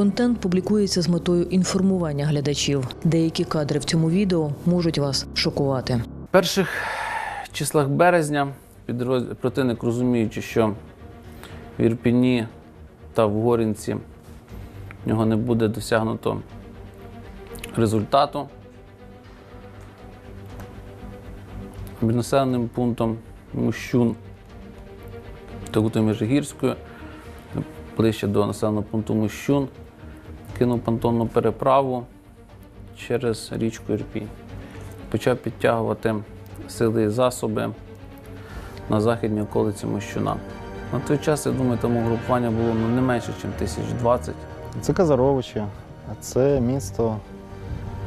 Контент публікується з метою інформування глядачів. Деякі кадри в цьому відео можуть вас шокувати. В перших числах березня підроз- противник, розуміючи, що в Ірпіні та в Горінці в нього не буде досягнуто результату. Населеним пунктом Мущун та Гутою Межигірською, ближче до населеного пункту Мущун, кинув понтонну переправу через річку Ірпінь почав підтягувати сили і засоби на західній околиці Мощуна. На той час, я думаю, там угрупування було ну, не менше, ніж тисяч двадцять. Це Казаровичі, це місто,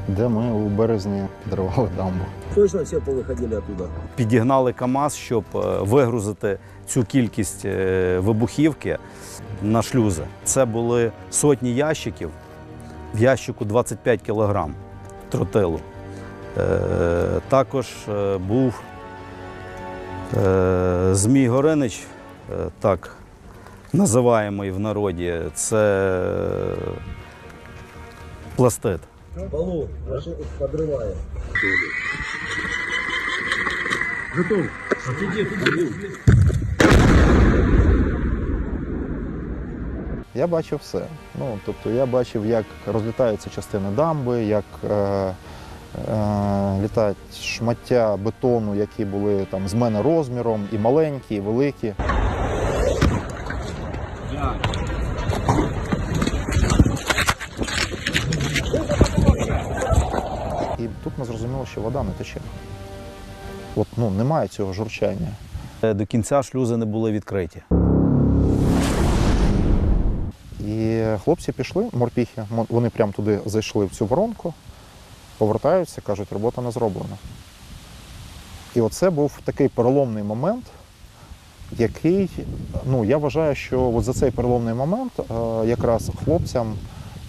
де ми у березні підривали дамбу. Точно все повыходили оттуда? підігнали КАМАЗ, щоб е, вигрузити цю кількість е, вибухівки на шлюзи. Це були сотні ящиків, в ящику 25 кілограм тротилу. Е, Також е, був е, Змій Горинич, е, так називаємий в народі, це пластит. Полу, подрываем. Я бачив все. Ну, тобто я бачив, як розлітаються частини дамби, як е, е, літають шмаття бетону, які були там з мене розміром, і маленькі, і великі. І тут ми зрозуміли, що вода не тече. От, ну, немає цього журчання. До кінця шлюзи не були відкриті. І хлопці пішли, морпіхи, вони прямо туди зайшли в цю воронку, повертаються, кажуть, робота не зроблена. І оце був такий переломний момент, який, ну, я вважаю, що от за цей переломний момент е, якраз хлопцям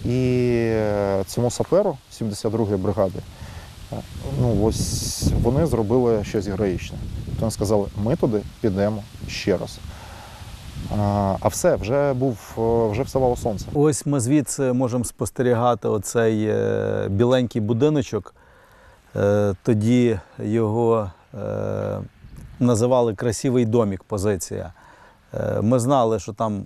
і е, цьому саперу 72-ї бригади, е, ну, ось вони зробили щось героїчне. Тобто вони сказали, ми туди підемо ще раз. А, все, вже був, е, вже вставало сонце. Ось ми звідси можемо спостерігати оцей е, біленький будиночок. Е, Тоді його називали красивий домік, позиція. Ми знали, що там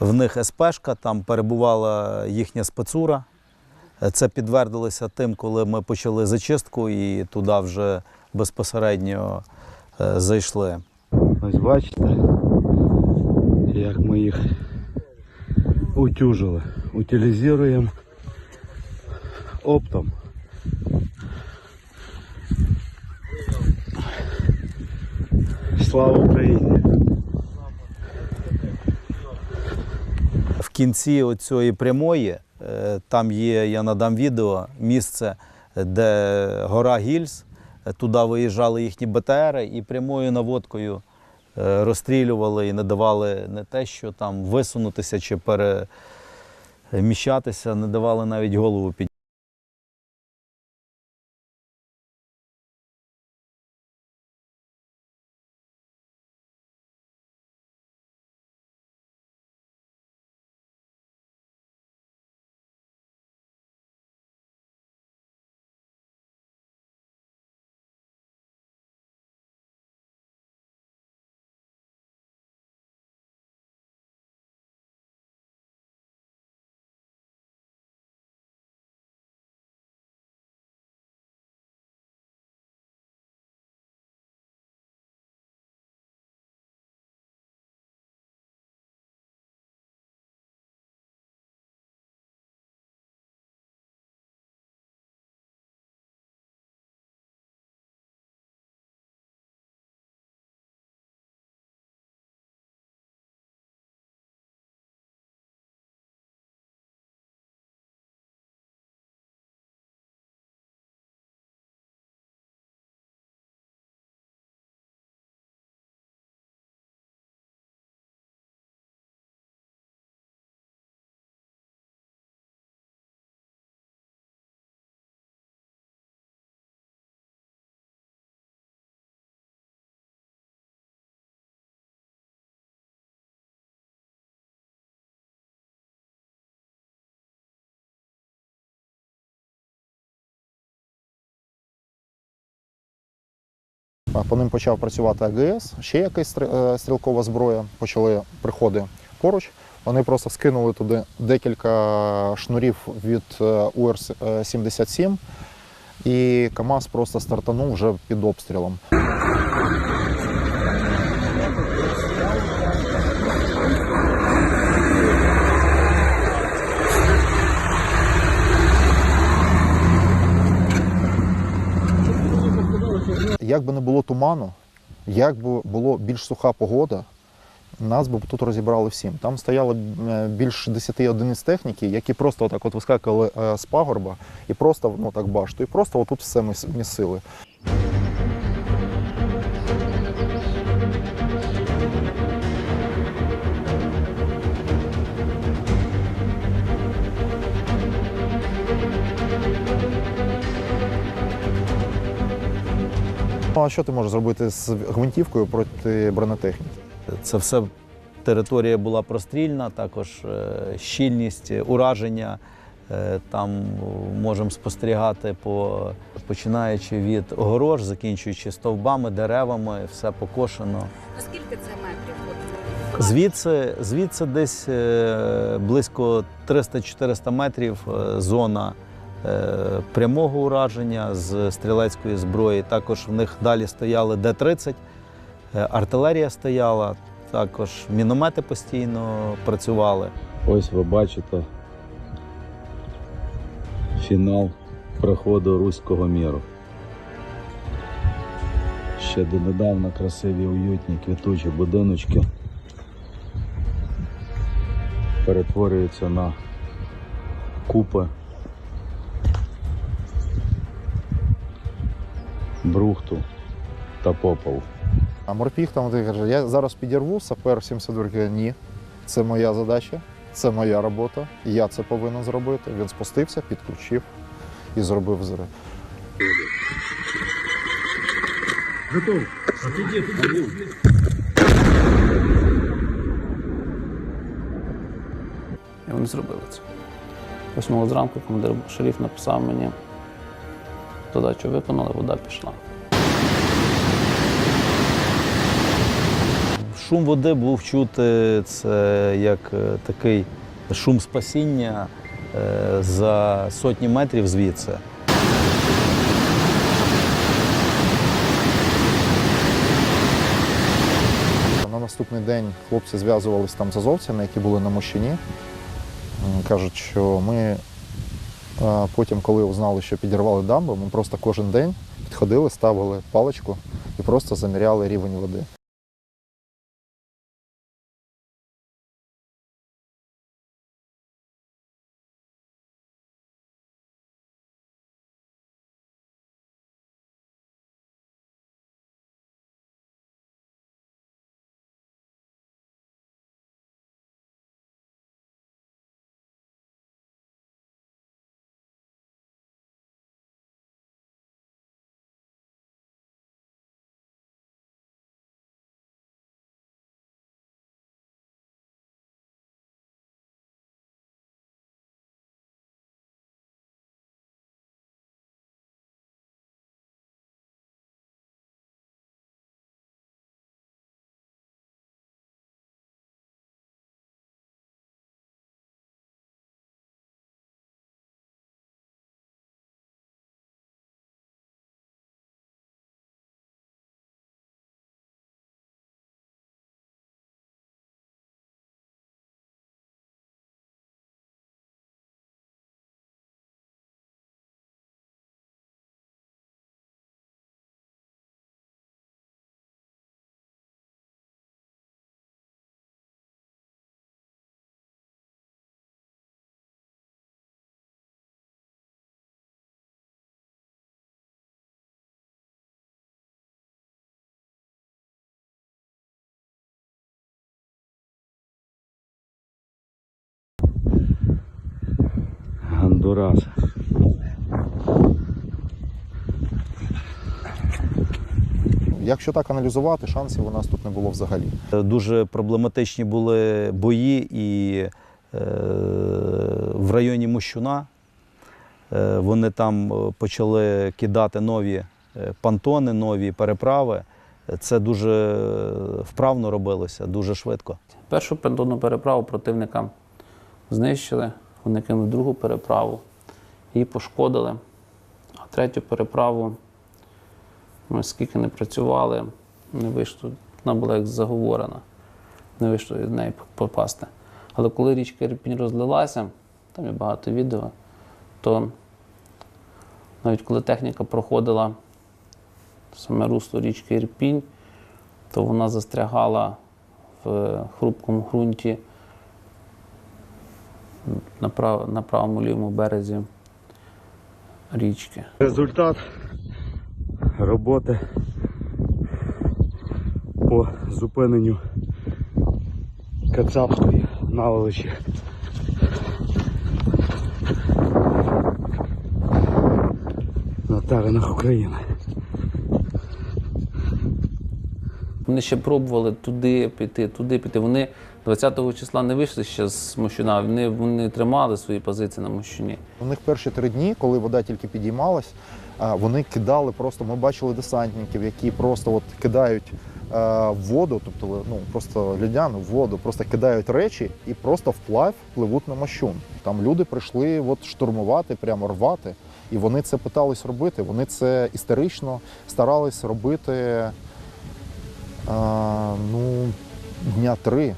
в них СПшка, там перебувала їхня спецура. Це підтвердилося тим, коли ми почали зачистку і туди вже безпосередньо зайшли. Ось бачите, як ми їх утюжили. Утилізуємо оптом. Слава Україні! В кінці оцієї прямої, е, там є, я надам відео, місце, де гора Гільз, Е, туди виїжджали їхні БТРи і прямою наводкою розстрілювали і не давали не те, що там висунутися чи переміщатися, не давали навіть голову підняти. По ним почав працювати АГС, ще якась е, стрілкова зброя. Почали приходи поруч. Вони просто скинули туди декілька шнурів від е, УР-77, і КАМАЗ просто стартанув вже під обстрілом. Як би не було туману, як би було більш суха погода, нас би тут розібрали всім. Там стояло більше більш 10 одиниць техніки, які просто отак от вискакували е, з пагорба і просто ну так башту, і просто отут все ми місили. Ну а що ти можеш зробити з гвинтівкою проти бронетехніки? Це все територія була прострільна, також е, щільність, е, ураження. Е, Там можемо спостерігати по починаючи від огорож, закінчуючи стовбами, деревами, все покошено. Наскільки це метрів? Звідси, звідси десь близько 300-400 метрів зона прямого ураження з стрілецької зброї. Також в них далі стояли Д-30, е, артилерія стояла, також міномети постійно працювали. Ось ви бачите фінал проходу руського міру. Ще донедавна красиві, уютні, квітучі будиночки перетворюються на купи брухту та попелу. А морпіг там каже, я зараз підірву, сапер 72 каже, ні, це моя задача, це моя робота, я це повинен зробити. Він спустився, підключив і зробив взрив. І вони зробили це. Восьмого зранку командир шеріф написав мені, задачу виконали, вода пішла. Шум води був чути це як е, такий шум спасіння е, за сотні метрів звідси. На наступний день хлопці зв'язувалися там з азовцями, які були на Мощині. Кажуть, що ми потім, коли узнали, що підірвали дамбу, ми просто кожен день підходили, ставили паличку і просто заміряли рівень води. Гондурас. Якщо так аналізувати, шансів у нас тут не було взагалі. Дуже проблематичні були бої і е, в районі Мощуна. Е, вони там е, почали кидати нові е, понтони, нові переправи. Це дуже вправно робилося, дуже швидко. Першу понтонну переправу противника знищили, вони кинули другу переправу, її пошкодили. А третю переправу ми скільки не працювали, не вийшло, вона була як заговорена, не вийшло від неї попасти. Але коли річка Ірпінь розлилася, там є багато відео, то навіть коли техніка проходила саме русло річки Ірпінь, то вона застрягала в хрупкому ґрунті на, прав, на правому лівому березі річки. Результат роботи по зупиненню Кацапської наволочі. На теренах України. Вони ще пробували туди піти, туди піти. Вони 20-го числа не вийшли ще з Мощуна, вони, вони тримали свої позиції на Мощуні. У них перші три дні, коли вода тільки підіймалась, вони кидали просто. Ми бачили десантників, які просто от кидають в воду, тобто ну просто в воду, просто кидають речі і просто вплавь пливуть на мощун. Там люди прийшли от штурмувати, прямо рвати, і вони це питались робити. Вони це історично старались робити е, ну, дня три.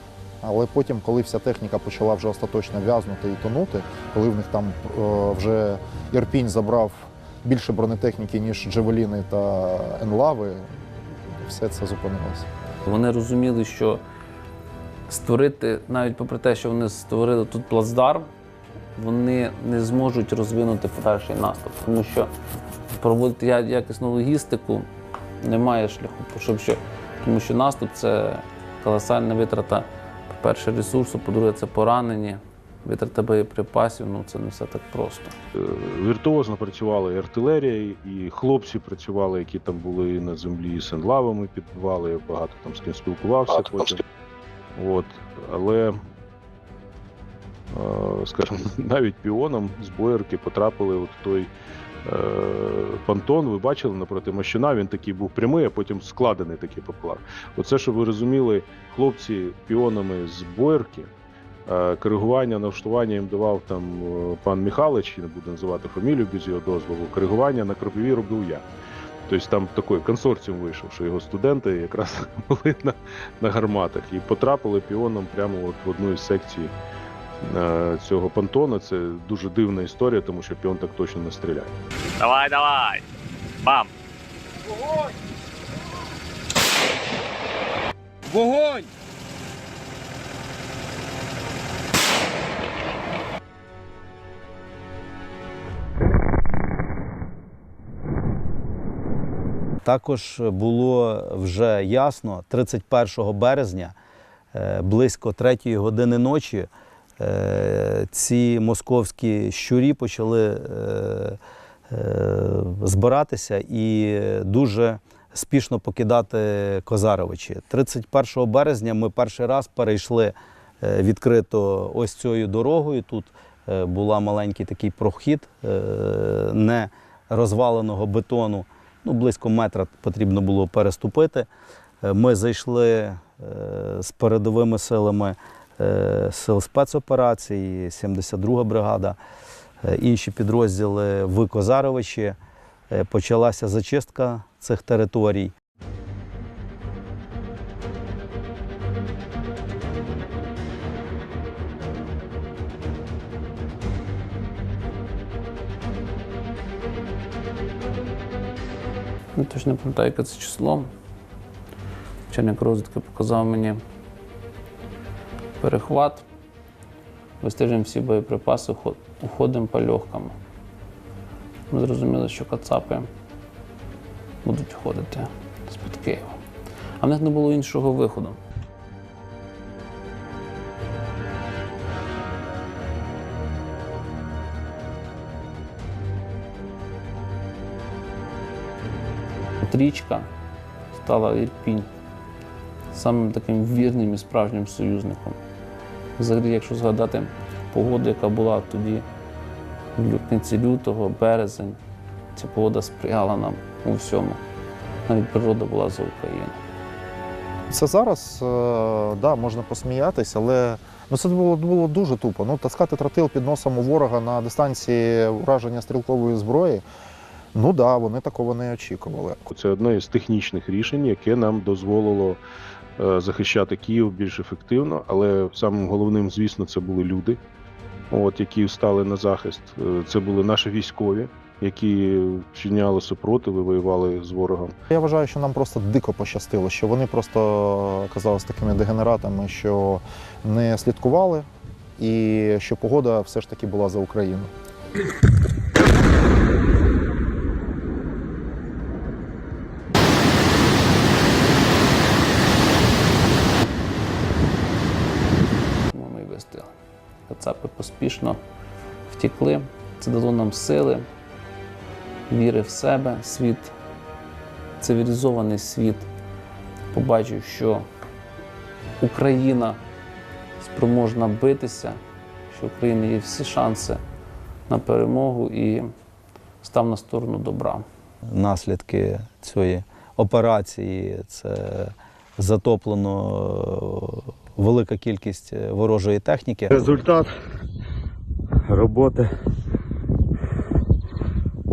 Але потім, коли вся техніка почала вже остаточно в'язнути і тонути, коли в них там е, вже Ірпінь забрав більше бронетехніки, ніж Джевеліни та Енлави, все це зупинилося. Вони розуміли, що створити, навіть попри те, що вони створили тут плацдарм, вони не зможуть розвинути перший наступ, тому що проводити якісну логістику немає шляху, щоб що, тому що наступ це колосальна витрата, по-перше, ресурсу, по-друге, це поранені, витрата боєприпасів, ну це не все так просто. Е, Віртуозно працювала і артилерія, і хлопці працювали, які там були на землі, і сенлавами підбивали, я багато там з ким спілкувався потім. От. Але, е, скажімо, навіть піоном з боярки потрапили от в той е, понтон. Ви бачили напроти Мощуна, він такий був прямий, а потім складений такий поплав. Оце, щоб ви розуміли, хлопці піонами з боярки. Е, Коригування, налаштування їм давав там е, пан Михайлович, не буду називати фамілію без його дозволу. Коригування на кропиві робив я. Тобто там такий консорціум вийшов, що його студенти якраз були на, на гарматах і потрапили піоном прямо от в одну із секцій цього понтона. Це дуже дивна історія, тому що піон так точно не стріляє. Давай, давай. Бам. Вогонь! Також було вже ясно 31 березня, е, близько 3 години ночі, е, ці московські щурі почали е, е, збиратися і дуже спішно покидати Козаровичі. 31 березня ми перший раз перейшли е, відкрито ось цією дорогою. Тут е, була маленький такий прохід е, не розваленого бетону. Ну, близько метра потрібно було переступити. Е, Ми зайшли е, з передовими силами е, сил спецоперацій, 72 бригада, е, інші підрозділи в Козаровичі. Е, Почалася зачистка цих територій. Я точно не пам'ятаю, яке це число. Начальник розвідки показав мені перехват. Вистежимо всі боєприпаси, уходимо по легкому. Ми зрозуміли, що кацапи будуть входити з-під Києва. А в них не було іншого виходу. От річка стала Ірпінь самим таким вірним і справжнім союзником. Взагалі, якщо згадати погоду, яка була тоді в кінці лютого, березень, ця погода сприяла нам у всьому. Навіть природа була за Україну. Це зараз, е, да, можна посміятися, але ну, це було, було дуже тупо. Ну, таскати тротил під носом у ворога на дистанції ураження стрілкової зброї. Ну так, да, вони такого не очікували. Це одне із технічних рішень, яке нам дозволило захищати Київ більш ефективно. Але самим головним, звісно, це були люди, от, які стали на захист. Е, Це були наші військові, які вчиняли супротив і воювали з ворогом. Я вважаю, що нам просто дико пощастило, що вони просто оказалися такими дегенератами, що не слідкували, і що погода все ж таки була за Україну. Тому ми й вистигли. Поспішно втікли. Це дало нам сили, віри в себе, світ, цивілізований світ. Побачив, що Україна спроможна битися, що в України є всі шанси на перемогу і став на сторону добра. Наслідки цієї операції це затоплено е, велика кількість е, ворожої техніки. Результат роботи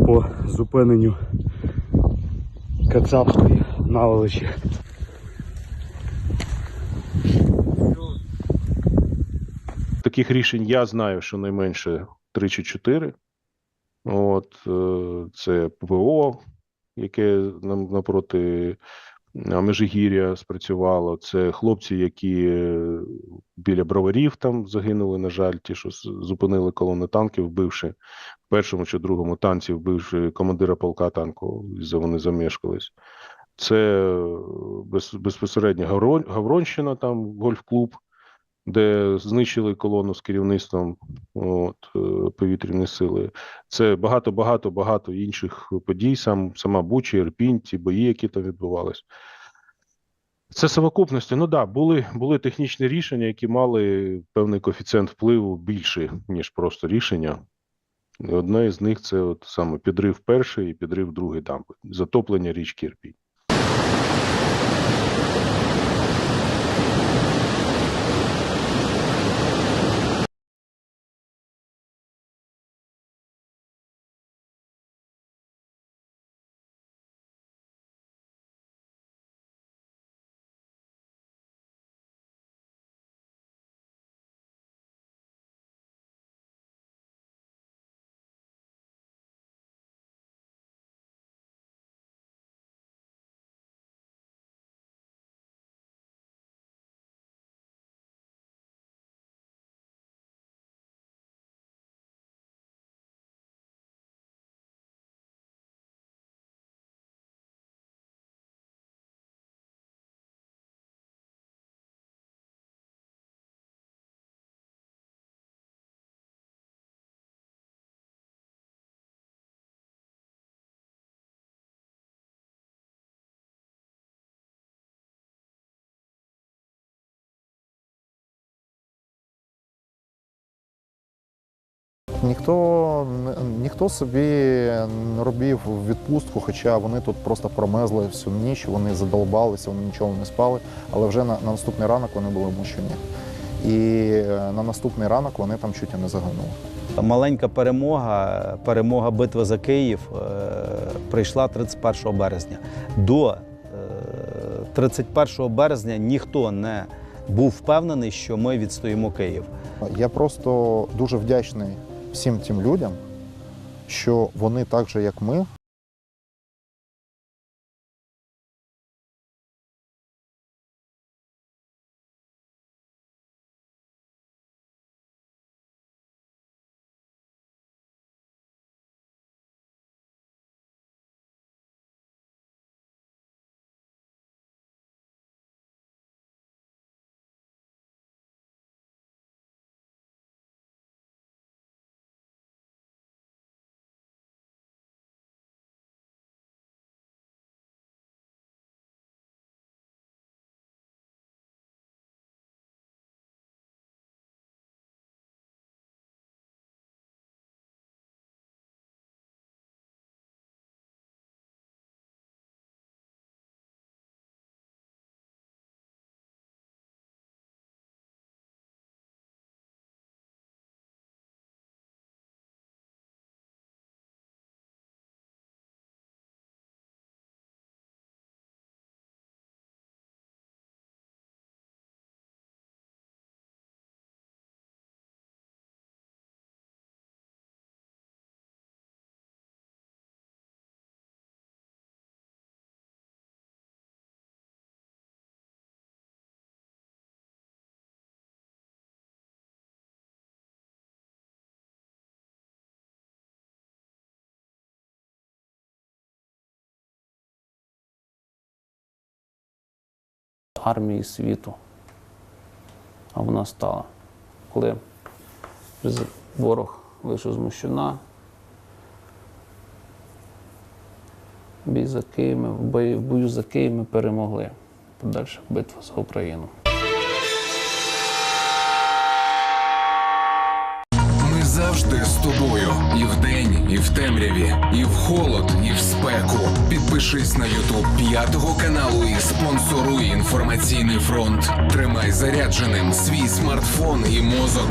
по зупиненню кацапської наволочі. Таких рішень я знаю щонайменше 3 чи 4. От, е, це ПВО, яке нам напроти Межигір'я спрацювало. Це хлопці, які е, біля броварів там загинули, на жаль, ті, що зупинили колону танків, вбивши в першому чи другому танці, вбивши командира полка танку, вони замешкались. Це е, без, безпосередньо Гаврон, Гавронщина, там гольф-клуб, де знищили колону з керівництвом от, е, повітряної сили. Це багато, багато, багато інших подій. Сам сама Буча, Ірпінь, ті бої, які там відбувались. Це совокупності. Ну да, були, були технічні рішення, які мали певний коефіцієнт впливу більший, ніж просто рішення. Одне із них це от саме підрив перший і підрив другий дамби, затоплення річки Ірпінь. Ніхто, ніхто собі не робив відпустку, хоча вони тут просто промезли всю ніч, вони задолбалися, вони нічого не спали. Але вже на, на наступний ранок вони були Мощуні. І е, на наступний ранок вони там чуть і не загинули. Маленька перемога, перемога битви за Київ е, прийшла 31 березня. До е, 31 березня ніхто не був впевнений, що ми відстоїмо Київ. Я просто дуже вдячний всім тим людям, що вони так же, як ми, армії світу. А вона стала. Коли ворог вийшов з Мощуна, бій за Київ, в бої- в бою за Київ ми перемогли. Подальша битва за Україну. Ми завжди з тобою. І вдень, і в темряві, і в холод, і в спеку. Підпишись на Ютуб п'ятого каналу і спонсоруй інформаційний фронт. Тримай зарядженим свій смартфон і мозок.